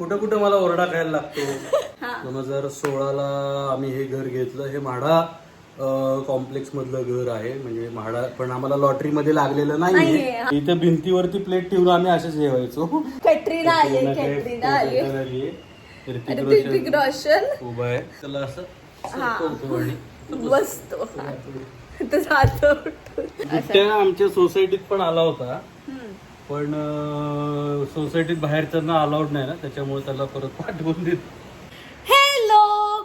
कुठं कुठं मला ओरडा खायला लागतो. दोन हजार सोळाला आम्ही हे घर घेतलं हे म्हाडा कॉम्प्लेक्स मधलं घर आहे. म्हणजे म्हाडा पण आम्हाला लॉटरी मध्ये लागलेलं नाहीये. इथे भिंतीवरती प्लेट ठेवून आम्ही असेच कॅटरीना आली कॅटरीना आली. ऋतिक आणि रोशन ऋतिक रोशन. उभा आहे. त्याला असं सरकवतो आणि बसतो. उठून. बिबट्या आमच्या सोसायटीत पण आला होता. पण सोसायटीत बाहेरच्यांना अलाउड नाही ना त्याच्यामुळे त्याला परत पाठवून देत.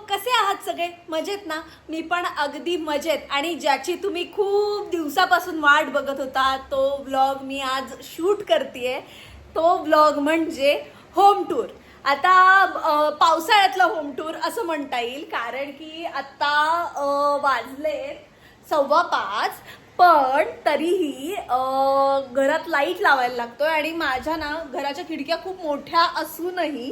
कसे आहात सगळे? मजेत ना? मी पण अगदी मजेत. आणि ज्याची तुम्ही खूप दिवसापासून वाट बघत होता तो व्लॉग मी आज शूट करतेय. तो व्लॉग म्हणजे होम टूर आता पावसाळ्यातला होम टूर असं म्हणता येईल कारण की आता वाजले सव्वा पाच. पण तरीही घरात लाइट लावायला लागतोय आणि माझ्या ना घराच्या खिडक्या खूप मोठ्या असूनही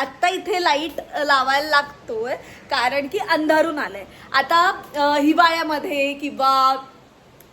आत्ता इथे लाइट लावायला लागतोय कारण की अंधारून आलंय. आता हिवाळ्यामध्ये किंवा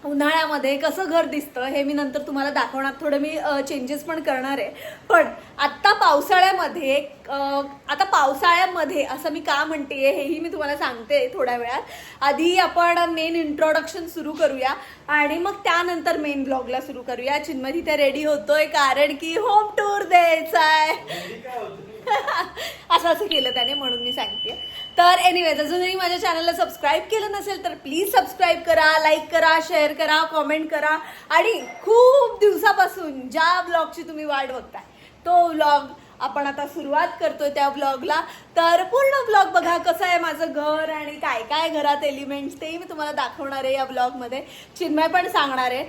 उन्हाळ्यामध्ये कसं घर दिसतं हे मी नंतर तुम्हाला दाखवणार. थोडं मी चेंजेस पण करणार आहे. पण आत्ता पावसाळ्यामध्ये आता पावसाळ्यामध्ये असं मी का म्हणते हेही मी तुम्हाला सांगते थोड्या वेळात. आधी आपण मेन इंट्रोडक्शन सुरू करूया आणि मग त्यानंतर मेन ब्लॉगला सुरू करूया. चिन्मय तिथे रेडी होतोय कारण की होम टूर द्यायचा आहे. असं असं केलं त्याने म्हणून मी सांगते. तर एनिवेज अजूनही माझ्या चॅनलला सबस्क्राईब केलं नसेल तर प्लीज सबस्क्राईब करा लाईक करा शेअर करा कॉमेंट करा. आणि खूप दिवसापासून ज्या ब्लॉगची तुम्ही वाट बघताय तो व्लॉग आपण आता सुरुवात करतोय त्या ब्लॉगला तर पूर्ण ब्लॉग बघा कसं आहे माझं घर आणि काय काय घरात एलिमेंट्स तेही मी तुम्हाला दाखवणार आहे या ब्लॉगमध्ये चिन्मय पण सांगणार आहे.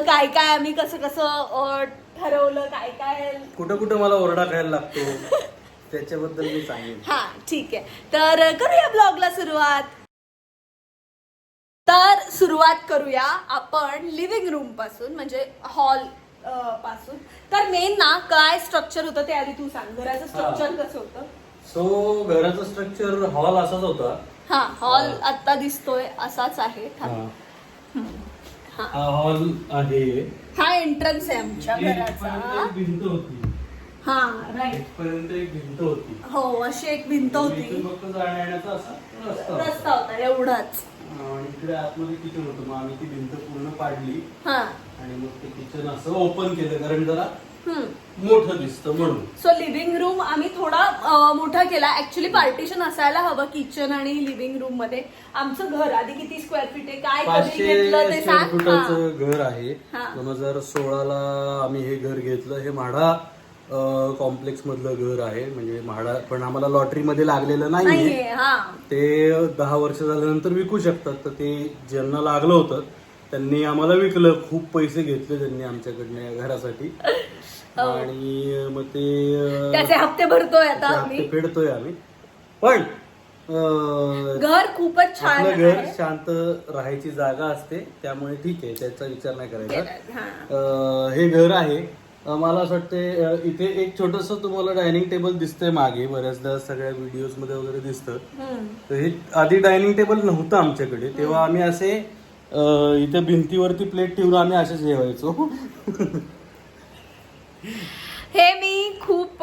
काय काय आम्ही कसं कसं ठरवलं काय काय? कुठं कुठं मला ओरडा खायला लागतो. त्याच्याबद्दल मी सांगेन. हा ठीक आहे. तर करूया ब्लॉगला सुरुवात. तर सुरुवात करूया आपण लिव्हिंग रूमपासून म्हणजे हॉलपासून. तर मेन ना काय स्ट्रक्चर होतं ते आधी तू सांग. घराचं स्ट्रक्चर कसं होतं? सो घराचं स्ट्रक्चर हॉल असाच होता. हा हॉल आता दिसतोय असाच आहे. हा. हॉल आहे. हा एंट्रन्स आहे आमच्या घराचा. भिंत होती. हा राईट इथपर्यंत एक भिंत होती. हो अशी एक भिंत होती. इथून फक्त जाण्या येण्याचा असा रस्ता होता. रस्ता होता एवढाच. आणि इकडे आतमध्ये किचन होतं. मग आम्ही ती भिंत पूर्ण पाडली. हा. आणि मग ते किचन असं ओपन केलं. कारण जरा मोठं दिसतं म्हणून. सो लिव्हिंग रूम आम्ही थोडा अ, मोठा केला. ऍक्च्युली पार्टिशन असायला हवं किचन आणि लिव्हिंग रूममध्ये. आमचं घर आधी किती स्क्वेअर फीट आहे? काय कधी पाचशे घेतलं ते स्क्वेअर सांग? हा. फुटाचं घर आहे. हा. दोन हजार सोळाला आम्ही हे घर घेतलं. हे म्हाडा कॉम्प्लेक्स मधलं घर आहे. म्हणजे म्हाडा पण आम्हाला लॉटरी मध्ये लागलेलं नाहीये. नाहीये हा. ते दहा वर्ष झाल्यानंतर विकू शकतात. तर ते ज्यांना लागलं होतं त्यांनी आम्हाला विकलं. खूप पैसे घेतले त्यांनी आमच्याकडनं या घरासाठी. आणि मग ते अं, त्याचे हप्ते भरतोय आता ते आम्ही. फेडतोय आम्ही. पण अं, घर खूपच छान आपलं घर आहे शांत राहायची जागा असते. त्यामुळे ठीक आहे त्याचा विचार नाही करायचा. हा. अं, हे घर आहे. अं, मला असं वाटते अं, इथे एक छोटस तुम्हाला डायनिंग टेबल दिसतंय मागे. बऱ्याचदा सगळ्या व्हिडिओजमध्ये वगैरे दिसतं. हम्म. तर हे आधी डायनिंग टेबल नव्हतं आमच्याकडे. तेव्हा आम्ही असे अं, इथे भिंतीवरती प्लेट ठेवून आम्ही असे जेवायचो हे मी खूप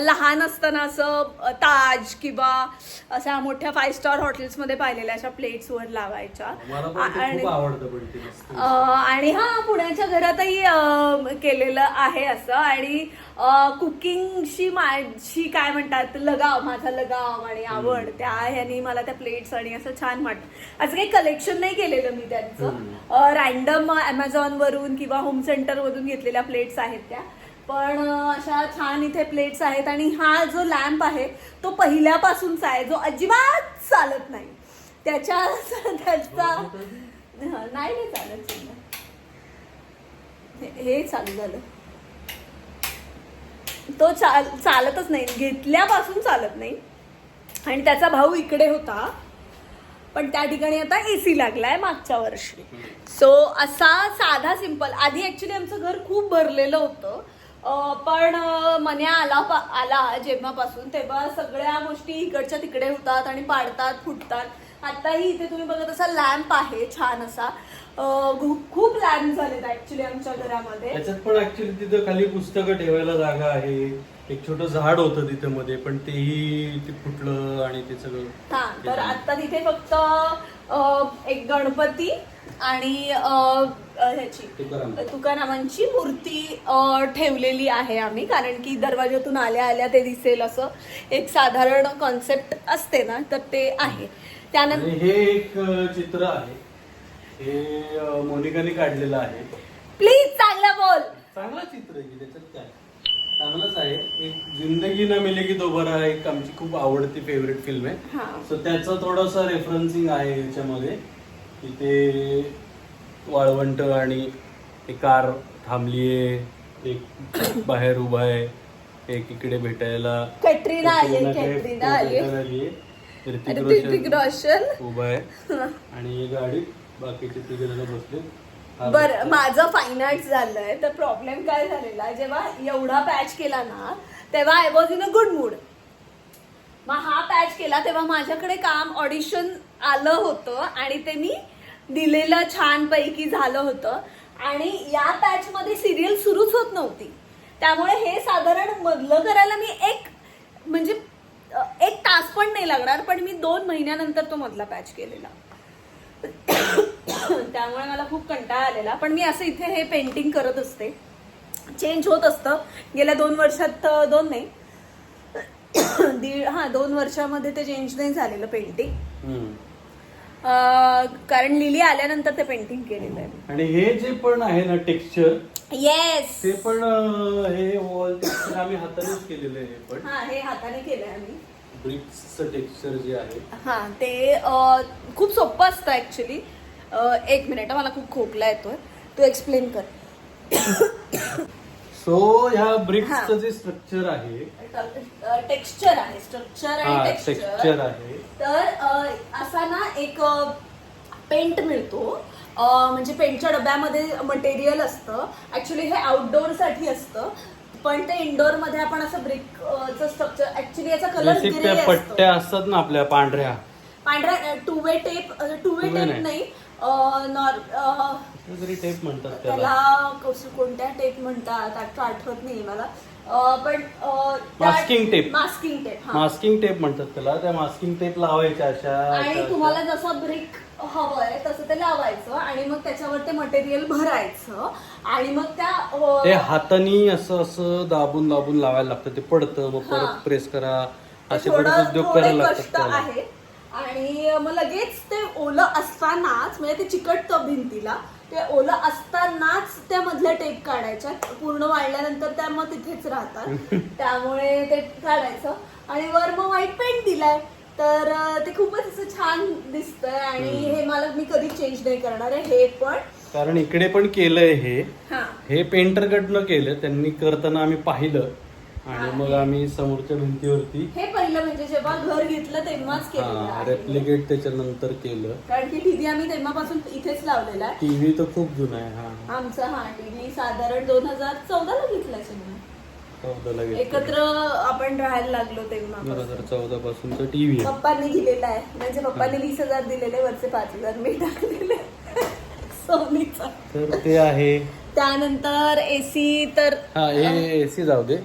लहान असताना असं ताज किंवा अशा मोठ्या फाईव्ह स्टार हॉटेल्समध्ये पाहिलेल्या अशा प्लेट्सवर लावायच्या. आणि आणि हा पुण्याच्या घरातही केलेलं आहे असं. आणि कुकिंगशी माझी काय म्हणतात लगाव माझा लगाव आणि आवड त्या ह्यानी मला त्या प्लेट्स आणि असं छान वाटतं असं काही कलेक्शन नाही केलेलं मी त्यांचं. रॅन्डम अमेझॉन वरून किंवा होम सेंटर मधून घेतलेल्या प्लेट्स आहेत त्या. पण अशा छान इथे प्लेट्स आहेत आणि हा जो लॅम्प आहे तो पहिल्यापासूनचा आहे जो अजिबात चालत नाही. त्याच्या त्याचा नाही नाही चालत हे- चालू झालं. तो चाल चालतच नाही घेतल्यापासून चालत नाही. आणि त्याचा भाऊ इकडे होता पण त्या ठिकाणी आता एसी लागलाय मागच्या वर्षी. सो असा साधा सिंपल आधी ऍक्च्युली आमचं घर खूप भरलेलं होतं. पण मन्या आला पा- आला जेव्हापासून तेव्हा सगळ्या गोष्टी इकडच्या तिकडे होतात आणि पाडतात फुटतात. आताही इथे तुम्ही बघत असा लॅम्प आहे छान असा. खूप लॅम्प झालेत ऍक्च्युली आमच्या घरामध्ये. त्याच्यात पण ऍक्च्युली तिथं खाली पुस्तकं ठेवायला जागा आहे. एक छोटं झाड होतं तिथे मध्ये पण तेही ते फुटलं आणि ते सगळं हा तर आता तिथे फक्त एक गणपती आणि ह्याची. तुकाराम. तुकारामांची मूर्ती ठेवलेली आहे आम्ही कारण की दरवाज्यातून आल्या आल्या ते दिसेल असं. एक साधारण कॉन्सेप्ट असते ना तर ते आहे. त्यानंतर हे एक चित्र आहे. हे मोनिकाने काढलेलं आहे. प्लीज चांगलं बोल. चांगलं चित्र आहे की त्याच्यात काय? चांगलंच आहे. एक जिंदगी न मिलेगी दोबारा एक आमची खूप आवडती फेवरेट फिल्म आहे. सो त्याचं थोडंसं रेफरन्सिंग आहे याच्यामध्ये की ते वाळवंट आणि एक कार थांबलीये एक बाहेर उभा आहे एक इकडे भेटायला कॅटरीना आली आली. ऋतिक रोशन उभा आहे. आणि गाडी बाकीचे तिघे जण बसले बर. माझं फाईन आर्ट झालंय तर प्रॉब्लेम काय झालेला? जेव्हा एवढा पॅच केला ना तेव्हा I was in a good mood मग हा पॅच केला तेव्हा माझ्याकडे काम ऑडिशन आलं होतं आणि ते मी दिलेलं छान पैकी झालं होतं. आणि या पॅच मध्ये सिरियल सुरूच होत नव्हती. त्यामुळे हे साधारण मधलं करायला मी एक म्हणजे एक तास पण नाही लागणार पण मी दोन महिन्यानंतर तो मधला पॅच केलेला. त्यामुळे मला खूप कंटाळा आलेला. पण मी असं इथे हे पेंटिंग करत असते. चेंज होत असतं. गेल्या दोन वर्षात दोन नाही. दीड हा दोन वर्षामध्ये ते चेंज नाही झालेलं पेंटिंग कारण लिली आल्यानंतर ते पेंटिंग केलेलं आहे. आणि हे जे पण आहे ना टेक्स्चर येस ते पण अं, हे वॉल टेक्स्चर आम्ही हातानेच केलेलं आहे हे पण. हा हे हाताने केलंय आम्ही. ब्रिक्सचं टेक्स्चर जे आहे. हा ते अ, खूप सोपं असतं ऍक्च्युली एक मिनिट हा, मला खूप खोकला येतोय. तू एक्सप्लेन कर. सो ह्या ब्रिक्सचं. जे स्ट्रक्चर आहे टेक्स्चर आहे स्ट्रक्चर हा आणि टेक्स्चर टेक्स्चर आहे. तर अ, असा ना एक पेंट मिळतो. अ, म्हणजे पेंटच्या डब्यामध्ये मटेरियल असतं. ऍक्च्युली हे आउटडोअरसाठी असतं. पण ते इंडोरमध्ये आपण असं ब्रिक स्ट्रक्चर ऍक्च्युली याचा कलर बेसिक ग्रे त्या असतो. पट्ट्या असतात ना आपल्या पांढऱ्या. पांढरा two way tape two way tape नाही. टेप म्हणतात त्याला कोणत्या टेप म्हणतात आठ- आठवत नाही मला अ, पण Masking tape. मास्किंग टेप हा मास्किंग टेप म्हणतात त्याला त्या मास्किंग टेप लावायच्या अशा आणि तुम्हाला. जसं ब्रिक हवंय तसं ते लावायचं आणि मग त्याच्यावर ते मटेरियल भरायचं आणि मग त्या ते हातानी असं असं दाबून दाबून लावायला लागतं ते पडतं मग. परत प्रेस करा असे उद्योग करायला लागतात. आहेत आणि मग लगेच ते ओलं असतानाच म्हणजे ते चिकटतं भिंतीला ते ओलं असतानाच त्या मधल्या टेप काढायच्या. पूर्ण वाढल्यानंतर त्या मग तिथेच राहतात. त्यामुळे ते काढायचं. आणि वर मग व्हाईट पेंट दिलाय. तर ते खूपच असं छान दिसतंय. आणि हे मला मी कधी चेंज नाही करणार आहे. हे पण कारण इकडे पण केलंय हे. हा. हे पेंटरकडनं केलं. त्यांनी करताना आम्ही पाहिलं. आणि मग आम्ही समोरच्या भिंतीवरती हे पहिलं म्हणजे जेव्हा घर घेतलं तेव्हाच आहे. रेप्लिकेट त्याच्यानंतर केलं. कारण की टीव्ही आम्ही तेव्हापासून इथेच लावलेला आहे. टीव्ही तर खूप जुना आहे हा. आमचा हा टीव्ही साधारण दोन हजार घेतला चिन्ह चौदाला घेतलं एकत्र आपण राहायला लागलो दोन तेव्हा हजार चौदा पासूनचा टीव्ही पप्पांनी दिलेला आहे. म्हणजे पप्पांनी वीस हजार दिलेले वरचे पाच हजार मी टाकलेले. सोनीचा. तर ते आहे. त्यानंतर एसी तर हा एसी जाऊ दे.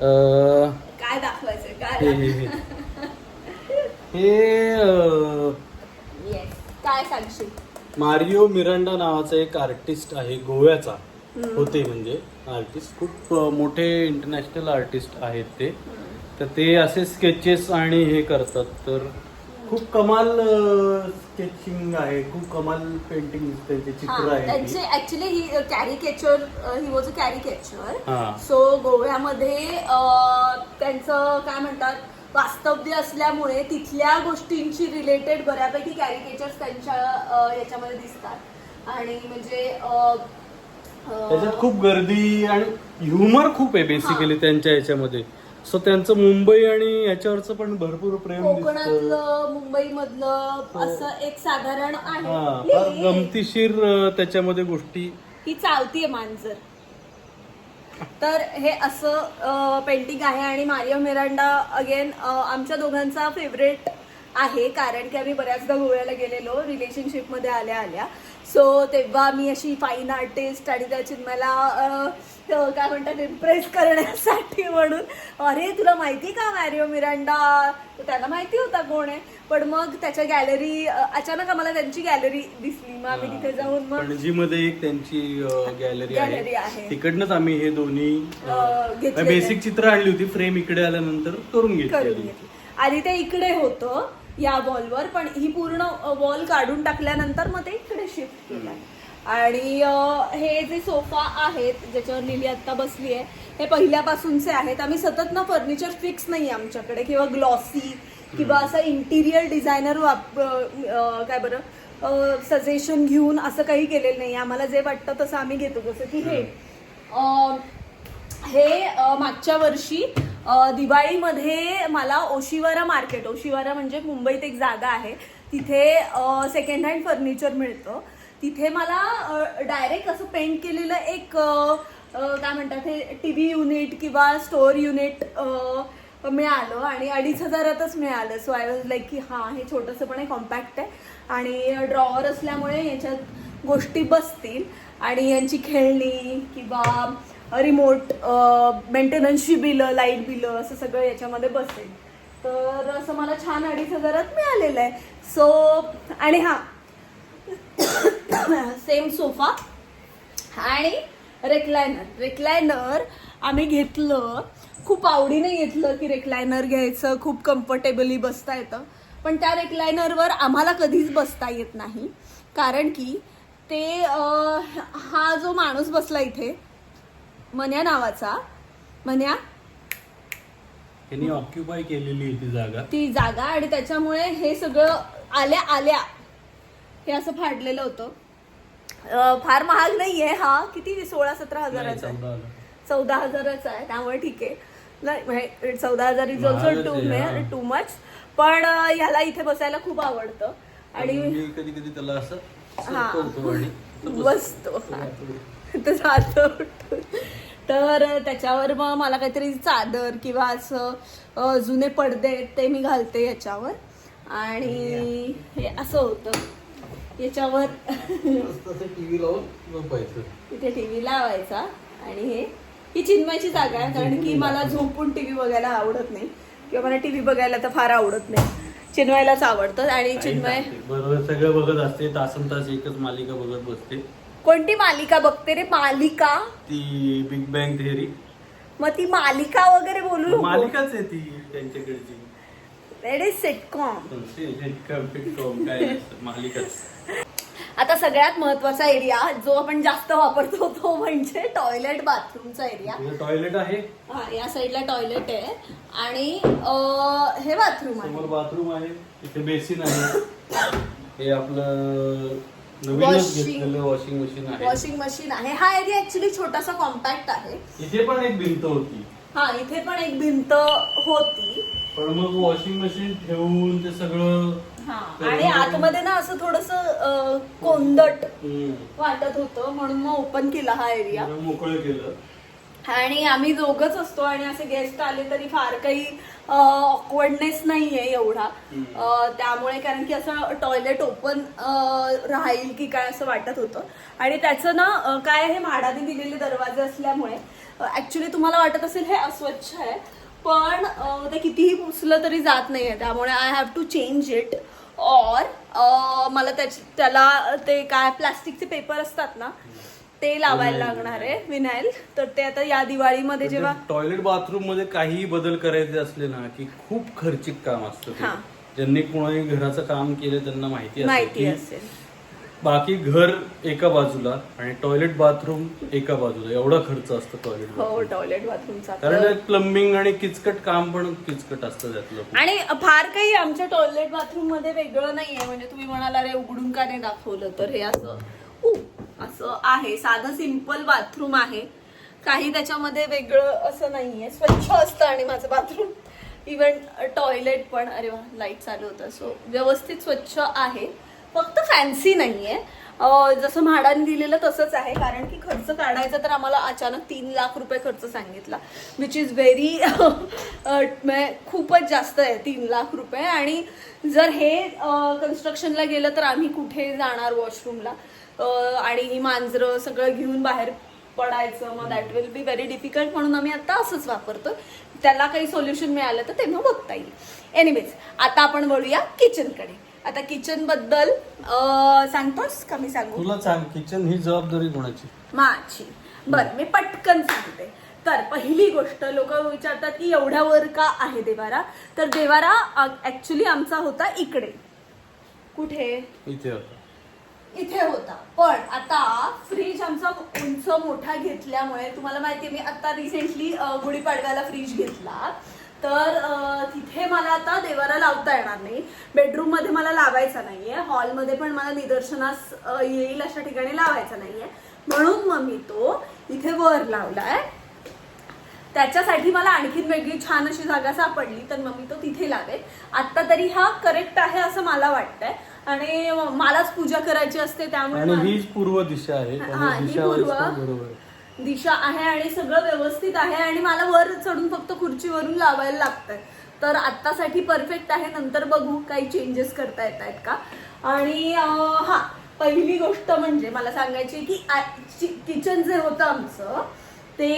काय दाखवायचं? हे काय हे. हे. हे सांगशील? मारिओ मिरांडा नावाचा एक आर्टिस्ट आहे गोव्याचा. होते म्हणजे आर्टिस्ट. खूप मोठे इंटरनॅशनल आर्टिस्ट आहेत ते. तर ते असे स्केचेस आणि हे करतात. तर खूप कमाल स्केचिंग आहे खूप कमाल पेंटिंग त्यांचे चित्र हा, आहे त्यांचे ऍक्च्युली ही कॅरिकेचर ही वॉज अ कॅरिकेचर हा. सो गोव्यामध्ये अं, त्यांचं काय म्हणतात वास्तव्य असल्यामुळे तिथल्या गोष्टींची रिलेटेड बऱ्यापैकी कॅरिकेचर्स त्यांच्या अं, याच्यामध्ये दिसतात. आणि म्हणजे अं, अं, त्याच्यात खूप गर्दी आणि ह्युमर खूप आहे बेसिकली त्यांच्या याच्यामध्ये. सो त्यांचं मुंबई आणि याच्यावरचं पण भरपूर प्रेम दिसतं कोकणातलं मुंबई मधलं असं एक साधारण हा आहे फार हे- गमतीशीर अं, त्याच्यामध्ये गोष्टी. ही चावतीये मांजर. तर हे असं पेंटिंग आहे आणि मारिओ मिरांडा अगेन आमच्या दोघांचा फेवरेट आहे कारण की आम्ही बऱ्याचदा गोव्याला गेलेलो रिलेशनशिपमध्ये आल्या आल्या सो तेव्हा मी अशी फाईन आर्टिस्ट आणि त्या चिन्मयाला अं, काय म्हणतात इम्प्रेस करण्यासाठी म्हणून. अरे तुला माहिती का मॅरिओ मिरांडा त्याला माहिती होता कोण आहे? पण मग त्याच्या गॅलरी अचानक आम्हाला त्यांची गॅलरी दिसली. मग आम्ही तिथे जाऊन मग पणजी मध्ये एक त्यांची गॅलरी Gallery आहे. तिकडनंच आम्ही हे दोन्ही घेतलेले. बेसिक चित्र आणली होती. फ्रेम इकडे आल्यानंतर करून करून घेतली घेतली. आणि ते इकडे होतं या वॉलवर पण ही पूर्ण वॉल काढून टाकल्यानंतर मग ते इकडे शिफ्ट केलं. आणि हे जे सोफा आहेत ज्याच्यावर लिली आत्ता बसली आहे हे पहिल्यापासूनचे आहेत. आम्ही सतत ना फर्निचर फिक्स नाही आहे आमच्याकडे. किंवा ग्लॉसी किंवा असं इंटिरियर डिझायनर वाप काय बरं सजेशन घेऊन असं काही केलेलं नाही आम्हाला जे वाटतं तसं आम्ही घेतो. जसं की हे हे मागच्या वर्षी दिवाळीमध्ये मला ओशिवारा मार्केट ओशिवारा म्हणजे मुंबईत एक जागा आहे. तिथे सेकंड हँड फर्निचर मिळतं. तिथे मला डायरेक्ट असं पेंट केलेलं एक काय म्हणतात हे टी व्ही युनिट किंवा स्टोअर युनिट मिळालं आणि अडीच हजारातच मिळालं. सो आय वॉज लाईक की हां हे छोटंसं पण आहे कॉम्पॅक्ट आहे. आणि ड्रॉवर असल्यामुळे याच्यात गोष्टी बसतील. आणि यांची खेळणी किंवा रिमोट मेंटेनन्सची बिलं लाइट बिलं असं सगळं याच्यामध्ये बसेल. तर असं मला छान अडीच हजारात मिळालेलं आहे. सो आणि हां सेम सोफा आणि रेक्लायनर रेक्लायनर आम्ही घेतलं. खूप आवडीने घेतलं की रेक्लायनर घ्यायचं. खूप कम्फर्टेबली बसता येतं. पण त्या रेक्लायनरवर आम्हाला कधीच बसता येत नाही. कारण की ते हा जो माणूस बसला इथे मन्या नावाचा मन्या त्यांनी ऑक्युपाय केलेली ती जागा. ती जागा आणि त्याच्यामुळे हे सगळं आल्या आल्या. हे असं फाडलेलं होतं. अं, फार महाग नाहीये हा. किती? सोळा सतरा हजाराचा आहे. चौदा. चौदा हजाराचा आहे. त्यामुळे ठीक आहे. नाही म्हणजे चौदा हजार इज ऑल्सो महागच टू आहे, हा. टू मच पण अं, ह्याला इथे बसायला खूप आवडतं. आणि मी कधी कधी त्याला असं हा. सरकवतो आणि बसतो. तर जातो. तर त्याच्यावर मग मला काहीतरी चादर किंवा असं अ, जुने पडदे आहेत ते मी घालते याच्यावर. आणि हे असं होतं. याच्यावर टीव्ही लावून झोपायचं तिथे टीव्ही लावायचा आणि हे ही चिन्मयची जागा आहे कारण की मला झोपून टीव्ही बघायला आवडत नाही. किंवा मला टीव्ही बघायला तर फार आवडत नाही. चिन्मयलाच आवडतं आणि चिन्मय बरोबर सगळं बघत असते तासन तास एकच मालिका बघत बसते. कोणती मालिका बघते रे? मालिका? ती बिग बँग थिअरी. मग ती मालिका वगैरे बोलू नको. मालिकाच आहे ती त्यांच्याकडची. That is sitcom. काय मालिकाच. आता सगळ्यात महत्त्वाचा एरिया जो आपण जास्त वापरतो तो म्हणजे टॉयलेट बाथरूमचा एरिया टॉयलेट आहे. हा या साईडला टॉयलेट आहे. आणि अं, हे बाथरूम आहे. समोर बाथरूम आहे. इथे बेसिन आहे. हे आपलं नवीनच Washing. घेतलेलं वॉशिंग मशीन आहे. वॉशिंग मशीन आहे. हा एरिया ऍक्च्युली छोटासा कॉम्पॅक्ट आहे. इथे पण एक भिंत होती. हा इथे पण एक भिंत होती. पण मग वॉशिंग मशीन ठेवून ते सगळं हा. आणि आतमध्ये ना असं थोडस कोंदट वाटत होतं म्हणून मग ओपन केला हा एरिया जरा मोकळं केलं. आणि आम्ही दोघच असतो आणि असे गेस्ट आले तरी फार काही ऑकवर्डनेस नाहीये एवढा. त्यामुळे कारण की असं टॉयलेट ओपन राहील की काय असं वाटत होतं. आणि त्याचं ना काय हे म्हाडाने दिलेले दरवाजे असल्यामुळे ऍक्च्युली तुम्हाला वाटत असेल हे अस्वच्छ आहे पण ते कितीही पुसलं तरी जात नाहीये. त्यामुळे I have to change it or मला त्याची त्याला ते काय प्लास्टिकचे पेपर असतात ना ते लावायला लागणार आहे विनाईल. तर ते आता या दिवाळीमध्ये जेव्हा टॉयलेट बाथरूममध्ये काहीही बदल करायचे असले ना की खूप खर्चिक काम असतं. ज्यांनी ज्यांनी कोणी घराचं काम केलं त्यांना माहिती माहिती असेल. बाकी घर एका बाजूला आणि टॉयलेट बाथरूम एका बाजूला. एवढा खर्च असतो टॉयलेट हो टॉयलेट बाथरूमचा कारण प्लंबिंग आणि किचकट काम पण किचकट असतं त्यातलं आणि फार काही आमच्या टॉयलेट बाथरूममध्ये वेगळं नाहीये. म्हणजे तुम्ही म्हणाला रे उघडून का नाही दाखवलं? तर हे असं असं आहे. साधं सिंपल बाथरूम आहे. काही त्याच्यामध्ये वेगळं असं नाहीये. स्वच्छ असतं आणि माझं बाथरूम इवन टॉयलेट पण अरे वा लाइट चालू होतं. सो व्यवस्थित स्वच्छ आहे. फक्त फॅन्सी नाही आहे जसं म्हाडाने दिलेलं तसंच आहे. कारण की खर्च काढायचा तर आम्हाला अचानक तीन लाख रुपये खर्च सांगितला. विच इज व्हेरी खूपच जास्त आहे तीन लाख रुपये. आणि जर हे कन्स्ट्रक्शनला गेलं तर आम्ही कुठे जाणार वॉशरूमला आणि ही मांजरं सगळं घेऊन बाहेर पडायचं. मग that will be very difficult म्हणून आम्ही आता असंच वापरतो. त्याला काही सोल्युशन मिळालं तर तेव्हा बघता येईल. एनिवेज आता आपण वळूया किचनकडे आता किचनबद्दल सांगतोस का मी सांगू? तुला सांग किचन ही जबाबदारी कोणाची? माझी. बरं मी पटकन सांगते. तर पहिली गोष्ट लोक विचारतात की एवढ्यावर का आहे देवारा? तर देवारा ऍक्च्युली आमचा होता इकडे. कुठे? इथे होता. इथे होता. पण आता फ्रीज आमचा उंच मोठा घेतल्यामुळे तुम्हाला माहितीये मी आता रिसेंटली गुढीपाडव्याला फ्रीज घेतला. तर तिथे मला आता देवारा लावता येणार नाही. बेडरूममध्ये मला लावायचा नाहीये. हॉलमध्ये पण मला निदर्शनास येईल अशा ठिकाणी लावायचा नाहीये. म्हणून मग मी तो इथे वर लावलाय. त्याच्यासाठी मला आणखीन वेगळी छान अशी जागा सापडली तर मग मी तो तिथे लावेल आता तरी हा करेक्ट आहे असं मला वाटतंय. आणि मलाच पूजा करायची असते त्यामुळे हीच पूर्व दिशा आहे. हा, ही पूर्व. दिशा आहे आणि सगळं व्यवस्थित आहे आणि मला वर चढून फक्त खुर्चीवरून लावायला लागतंय. तर आत्तासाठी परफेक्ट आहे नंतर बघू काही चेंजेस करता येत आहेत का. आणि हां हा पहिली गोष्ट म्हणजे मला सांगायची की किचन जे होतं आमचं ते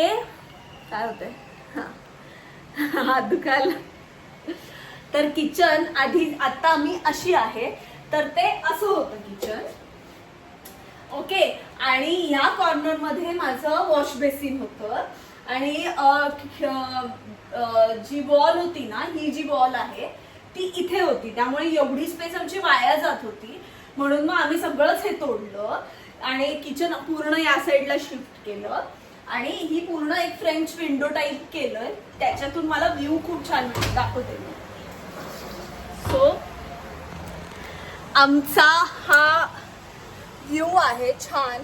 काय होतंय? हां. हात दुखायला. तर किचन आधी आता आम्ही अशी आहे तर ते असं होतं किचन ओके आणि या कॉर्नरमध्ये माझं वॉश बेसिन होतं. आणि जी वॉल होती ना ही जी वॉल आहे ती इथे होती. त्यामुळे एवढी स्पेस आमची वाया जात होती. म्हणून मग आम्ही सगळंच हे तोडलं आणि किचन पूर्ण या साईडला शिफ्ट केलं. आणि ही पूर्ण एक फ्रेंच विंडो टाईप केलंय. त्याच्यातून मला व्ह्यू खूप छान दाखवते मी. सो आमचा हा व्ह्यू आहे छान.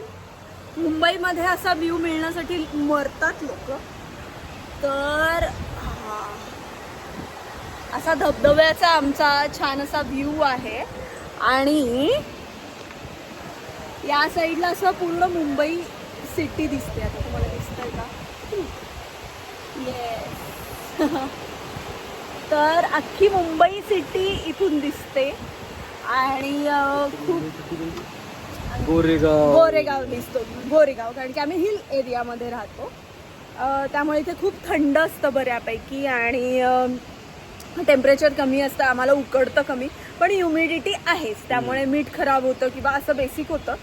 मुंबईमध्ये असा व्ह्यू मिळण्यासाठी मरतात लोक. तर हा. असा धबधब्याचा आमचा छान असा व्ह्यू आहे. आणि या साईडला असं पूर्ण मुंबई सिटी दिसते. आता तुम्हाला दिसतंय का? येस तर अख्खी मुंबई सिटी इथून दिसते. आणि खूप गोरेगाव. गोरेगाव दिसतो. गोरेगाव कारण की आम्ही हिल एरियामध्ये राहतो. त्यामुळे इथे खूप थंड असतं बऱ्यापैकी आणि टेम्परेचर कमी असतं आम्हाला उकडतं कमी पण ह्युमिडिटी आहेच. त्यामुळे मीठ खराब होतं किंवा असं बेसिक होतं.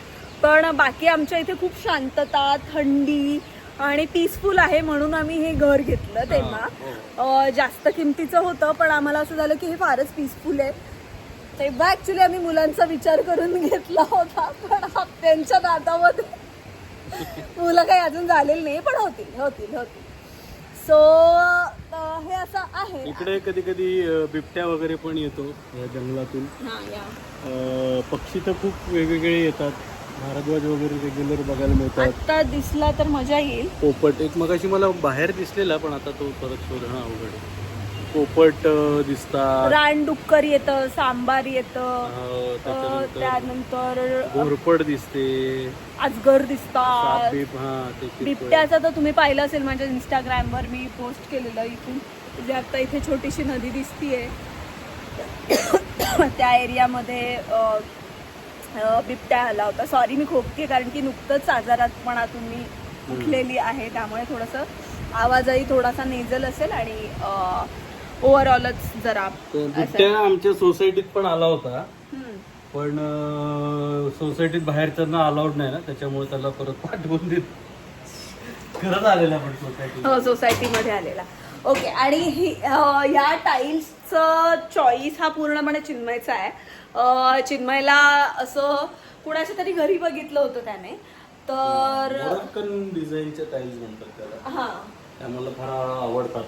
पण बाकी आमच्या इथे खूप शांतता थंडी आणि पीसफुल आहे म्हणून आम्ही हे घर घेतलं तेव्हा. अ, जास्त किमतीचं होतं पण आम्हाला असं झालं की हे फारच पीसफुल आहे. तेव्हा ऍक्च्युली आम्ही मुलांचा विचार करून घेतला होता पण त्यांच्या दादामध्ये मुलं काही अजून झालेली नाही पण होतील होतील होतील. सो हे असं आहे. इकडे कधी कधी बिबट्या वगैरे पण येतो या जंगलातून. पक्षी तर खूप वेगवेगळे येतात. भारद्वाज वगैरे रेग्युलर बघायला मिळतात. आता दिसला तर मजा येईल. पोपट एक मगाशी मला बाहेर दिसलेला पण आता तो परत शोधणं अवघड आहे. पोपट दिसतात. रानडुक्कर येतं सांबार येतं त्यानंतर घोरपड दिसते. अजगर दिसतात. बिबट्याचा तर तुम्ही पाहिलं असेल माझ्या इंस्टाग्रामवर मी पोस्ट केलेलं इथून. जे आता इथे छोटीशी नदी दिसतीये. त्या एरियामध्ये बिबट्या आला होता. सॉरी मी खोकते कारण की नुकतंच आजारातपणातून मी उठलेली आहे. त्यामुळे थोडंसं आवाजही थोडासा नेजल असेल आणि ओव्हरऑलच जरा. बिबट्या आमच्या सोसायटीत पण आला होता. हम्म. पण अं, सोसायटीत बाहेरच्यांना अलाउड नाही ना त्याच्यामुळे त्याला परत पाठवून देत खरंच आलेला पण सोसायटी हो सोसायटीमध्ये आलेला. ओके आणि ही अं, या टाईल्सचं चॉईस हा पूर्णपणे चिन्मयचा आहे. अं, चिन्मयला असं कुणाच्या तरी घरी बघितलं होतं त्याने. तर मोरक्कन डिझाईनच्या टाईल्स म्हणतात त्याला. हा. त्या मला फार आवडतात.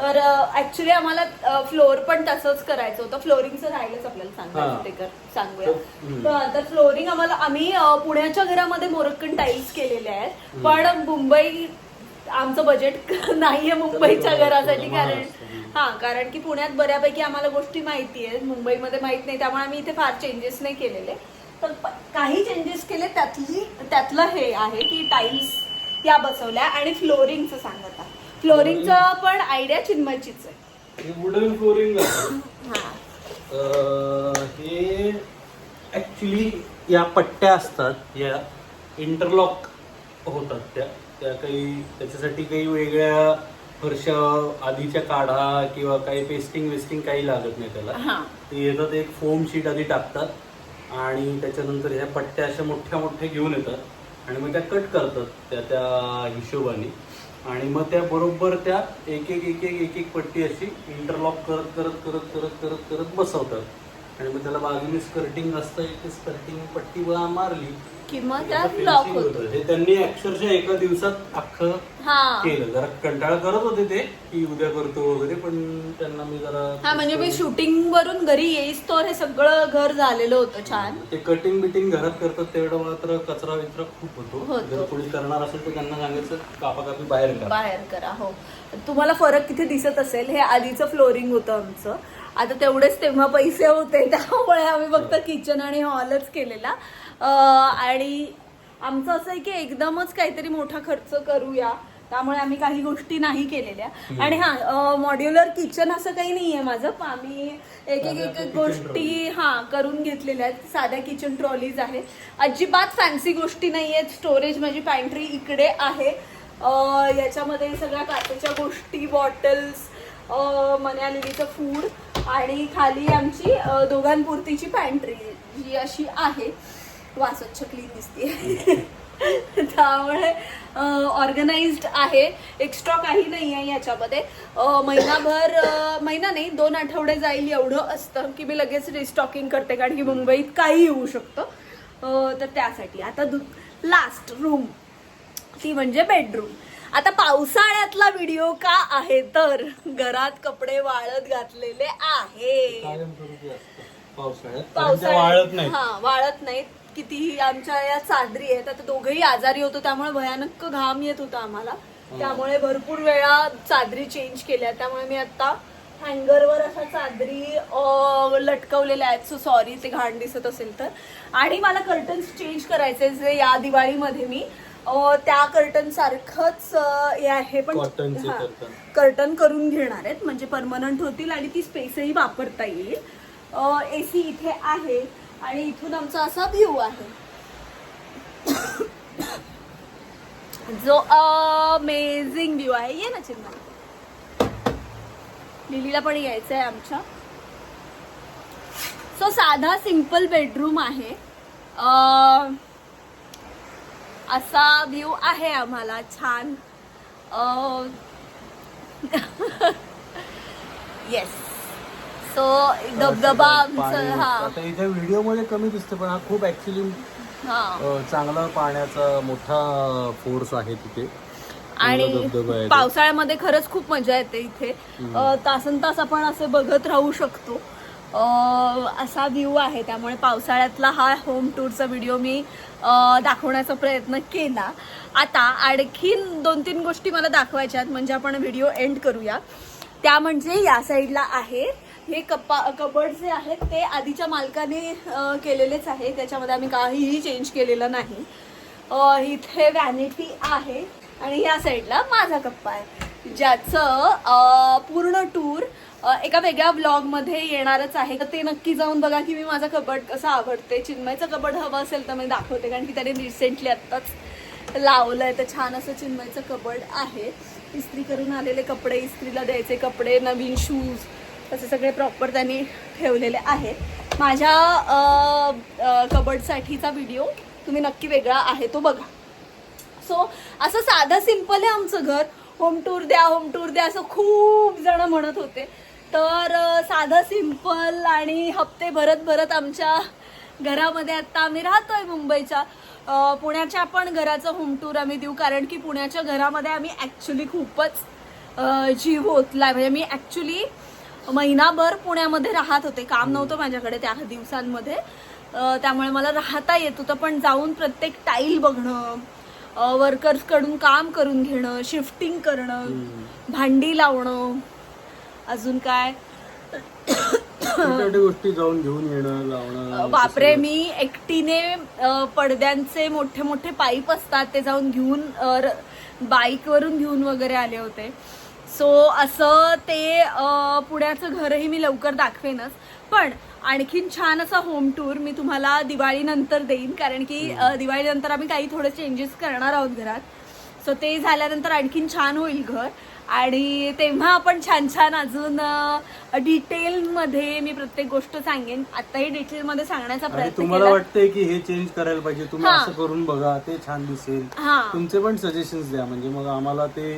तर ऍक्च्युली आम्हाला फ्लोअर पण तसंच करायचं होतं. फ्लोरिंगचं राहिलंच आपल्याला सांगायचं हा. ते कर सांगूया. तर, हम्म. तर- फ्लोरिंग आम्हाला आम्ही पुण्याच्या घरामध्ये मोरक्कन टाईल्स केलेले आहेत. पण मुंबई आमचं बजेट नाहीये मुंबईच्या घरासाठी कारण हा कारण की पुण्यात बऱ्यापैकी आम्हाला गोष्टी माहिती आहेत. मुंबईमध्ये माहीत नाही त्यामुळे आम्ही इथे फार चेंजेस नाही केलेले. तर काही चेंजेस केले त्यातली त्यातलं हे आहे की टाईल्स या बसवल्या आणि फ्लोरिंगचं सांगत आहे फ्लोरिंगचं पण आयडिया चिन्मयचीच आहे. हे वुडन फ्लोरिंग हा. हे ऍक्च्युली या पट्ट्या असतात या इंटरलॉक होतात त्या. त्या काही त्याच्यासाठी काही वेगळ्या फरशा आधीच्या काढा किंवा काही पेस्टिंग वेस्टिंग काही लागत नाही त्याला. हा. ते येतात एक फोम शीट आधी टाकतात आणि त्याच्यानंतर ह्या पट्ट्या अशा मोठ्या मोठ्या घेऊन येतात आणि मग त्या कट करतात त्या त्या हिशोबाने. आणि मग त्या बरोबर त्या एक एक एक एक एक एक पट्टी अशी इंटरलॉक करत करत करत करत करत करत बसवतात. आणि मग त्याला बाजूने स्कर्टिंग असतं एक स्कर्टिंग पट्टी बा मारली किंवा त्यात finishing ब्लॉक होतं. हे त्यांनी अक्षरशः एका दिवसात अख्खं हा. केलं. जरा कंटाळा करत होते ते की उद्या करतो वगैरे पण त्यांना मी जरा हा म्हणजे मी शूटिंग वरून घरी येईस तर हे सगळं घर झालेलं होतं छान. ते कटिंग बिटिंग घरात करतात तेवढं मात्र कचरा विचरा खूप होतो. होतो. जर कोणी करणार असेल तर त्यांना सांगायचं कापा कापी बाहेर करा. बाहेर करा हो. तुम्हाला फरक किती दिसत असेल हे आधीचं फ्लोरिंग होतं आमचं. आता तेवढेच तेव्हा पैसे होते त्यामुळे आम्ही फक्त किचन आणि हॉलच केलेला. आणि आमचं असं आहे की एकदमच काहीतरी मोठा खर्च करूया. त्यामुळे आम्ही काही गोष्टी नाही केलेल्या. आणि हा मॉड्युलर किचन असं काही नाहीये माझं. पण आम्ही एक एक एक एक गोष्टी हा करून घेतलेल्या आहेत. साध्या किचन ट्रॉलीज आहे अजिबात फॅन्सी गोष्टी नाही आहेत. स्टोरेज माझी पॅन्ट्री इकडे आहे. याच्यामध्ये सगळ्या काचेच्या गोष्टी बॉटल्स मन्यालिनीचं फूड आणि खाली आमची दोघांपुरतीची पॅन्ट्री जी अशी आहे. वासोच्छ क्लीन दिसते त्यामुळे ऑर्गनाइज्ड आहे. एक्स्ट्रा काही नाही आहे याच्यामध्ये महिनाभर महिना नाही दोन आठवडे जाईल एवढं असतं की मी लगेच रिस्टॉकिंग करते कारण की मुंबईत काही येऊ शकतं. तर त्यासाठी. आता दु लास्ट रूम ती म्हणजे बेडरूम आता पावसाळ्यातला व्हिडिओ का आहे तर? घरात कपडे वाळत घातलेले आहे. पावसाळ्यात. कारण त्या वाळत नाही हा वाळत नाहीत. कितीही आमच्या या चादरी आहेत आता दोघंही आजारी होतो त्यामुळे भयानक घाम येत होता आम्हाला. त्यामुळे भरपूर वेळा चादरी चेंज केल्या. त्यामुळे मी आता हँगरवर अशा चादरी अं, लटकवलेल्या आहेत. सो सॉरी ते घाण दिसत असेल तर. आणि मला कर्टन्स चेंज करायचे जे या दिवाळीमध्ये मी अं, त्या कर्टन सारखंच अं, हे आहे. पण Cotton चे curtain. कर्टन करून घेणार आहेत. म्हणजे परमनंट होतील आणि ती स्पेसही वापरता येईल. ए सी इथे आहे आणि इथून आमचा असा व्ह्यू आहे. जो अमेझिंग व्ह्यू आहे. ये ना चिन्मय. लिलीला पण यायचं आहे आमच्या. सो साधा सिंपल बेडरूम आहे. असा व्ह्यू आहे आम्हाला. छान. येस सो धबधबा आमचं हा. आता इथे व्हिडिओमध्ये कमी दिसते पण हा खूप ऍक्च्युली हा. चांगला पाण्याचा मोठा फोर्स आहे तिथे. आणि आहे. पावसाळ्यामध्ये खरंच खूप मजा येते इथे. अं, तासन तास आपण असे बघत राहू शकतो. अं, असा व्ह्यू आहे. त्यामुळे पावसाळ्यातला हा होम टूरचा व्हिडिओ मी अं, दाखवण्याचा प्रयत्न केला. आता आणखीन दोन तीन गोष्टी मला दाखवायच्या आहेत. म्हणजे आपण व्हिडिओ एंड करूया. त्या म्हणजे या साईडला आहे. हे कप्पा कबड जे आहेत ते आधीच्या मालकाने केलेलेच आहे. त्याच्यामध्ये आम्ही काहीही चेंज केलेलं नाही. इथे व्हॅनिटी आहे आणि ह्या साईडला माझा कप्पा आहे. ज्याचं पूर्ण टूर एका वेगळ्या ब्लॉगमध्ये येणारच आहे. तर ते नक्की जाऊन बघा की मी माझा कबड कसं आवडते चिन्मयचं कबड हवं असेल तर मी दाखवते कारण की त्याने रिसेंटली आत्ताच लावलं आहे तर छान असं चिन्मयचं कबड आहे. इस्त्री करून आलेले कपडे इस्त्रीला द्यायचे कपडे नवीन शूज तसे सगळे प्रॉपर त्यांनी ठेवलेले आहेत. माझ्या अ, कबडसाठीचा व्हिडिओ तुम्ही नक्की वेगळा आहे तो बघा. सो असं साधं सिंपल आहे आमचं घर. होम टूर द्या होम टूर द्या असं खूप जण म्हणत होते. तर साधं सिंपल आणि हप्ते भरत भरत आमच्या घरामध्ये आत्ता आम्ही राहतो आहे मुंबईच्या पुण्याच्या पण घराचं होम टूर आम्ही देऊ कारण की पुण्याच्या घरामध्ये आम्ही ॲक्च्युली खूपच जीव ओतलाय. म्हणजे मी ॲक्च्युली महिनाभर पुण्यामध्ये राहत होते. काम नव्हतं माझ्याकडे त्या दिवसांमध्ये. त्यामुळे मला राहता येत होतं पण जाऊन प्रत्येक टाईल बघणं वर्कर्सकडून काम करून घेणं शिफ्टिंग करणं भांडी लावणं अजून काय? गोष्टी जाऊन घेऊन येणं लावणं बापरे मी एकटीने पडद्यांचे मोठे मोठे पाईप असतात ते जाऊन घेऊन बाईक वरून घेऊन वगैरे आले होते. सो असं ते पुण्याचं घरही मी लवकर दाखवेनच. पण आणखीन छान असा होम टूर मी तुम्हाला दिवाळीनंतर देईन कारण की दिवाळीनंतर आम्ही काही थोडे चेंजेस करणार आहोत घरात. सो ते झाल्यानंतर आणखीन छान होईल घर. आणि तेव्हा आपण छान छान अजून डिटेलमध्ये मी प्रत्येक गोष्ट सांगेन. आताही डिटेलमध्ये सांगण्याचा प्रयत्न तुम्हाला वाटतंय की हे चेंज करायला पाहिजे. तुम्ही. असं करून बघा ते छान दिसेल. तुमचे पण सजेशन्स द्या. म्हणजे मग आम्हाला ते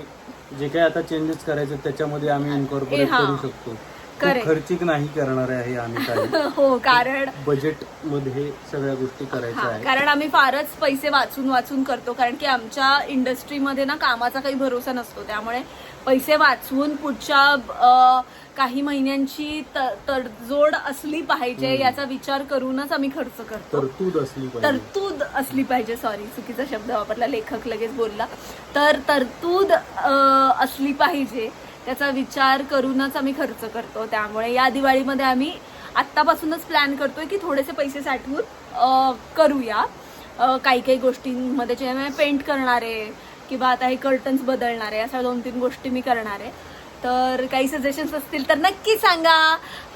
जे काही आता चेंजेस करायचे त्याच्यामध्ये आम्ही इन्कॉर्पोरेट हा. करू शकतो खूप Correct. खर्चिक नाही करणार आहे आम्ही काही हो कारण बजेटमध्ये सगळ्या गोष्टी करायच्या हा, आहेत कारण आम्ही फारच पैसे वाचून वाचून करतो कारण की आमच्या इंडस्ट्रीमध्ये ना कामाचा काही भरोसा नसतो त्यामुळे पैसे वाचवून पुढच्या काही महिन्यांची तडजोड असली पाहिजे याचा विचार करूनच आम्ही खर्च करतो. तरतूद असली पाहिजे. तरतूद असली पाहिजे सॉरी चुकीचा शब्द वापरला लेखक लगेच बोलला. तर तरतूद असली पाहिजे त्याचा विचार करूनच आम्ही खर्च करतो. त्यामुळे या दिवाळीमध्ये आम्ही आत्तापासूनच प्लॅन करतोय की थोडेसे पैसे साठवून करूया. काही काही गोष्टींमध्ये जे पेंट करणार किंवा आता हे कर्टन्स बदलणार आहे अशा दोन तीन गोष्टी मी करणार आहे. तर काही सजेशन्स असतील तर नक्की सांगा.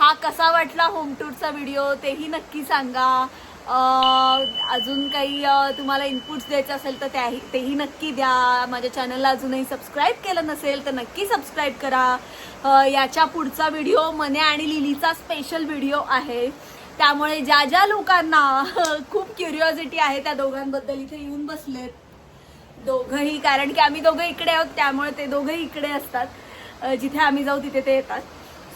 हा कसा वाटला होम टूरचा व्हिडिओ तेही नक्की सांगा. अजून काही तुम्हाला इनपुट्स द्यायचे असेल तर त्याही तेही नक्की द्या. माझ्या चॅनलला अजूनही सबस्क्राईब केलं नसेल तर नक्की सबस्क्राईब करा. याच्या पुढचा व्हिडिओ मने आणि लिलीचा स्पेशल व्हिडिओ आहे. त्यामुळे ज्या ज्या लोकांना खूप क्युरिओसिटी आहे त्या दोघांबद्दल इथे येऊन बसलेत. दोघंही कारण की आम्ही दोघं इकडे आहोत त्यामुळे ते दोघंही इकडे असतात. जिथे आम्ही जाऊ तिथे ते येतात.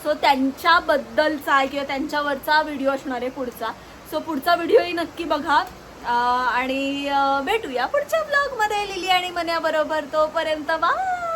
सो त्यांच्याबद्दलचा किंवा त्यांच्यावरचा व्हिडिओ असणार आहे पुढचा. सो पुढचा व्हिडिओही नक्की बघा. आणि भेटूया पुढच्या ब्लॉगमध्ये लिली आणि मन्याबरोबर तोपर्यंत बाय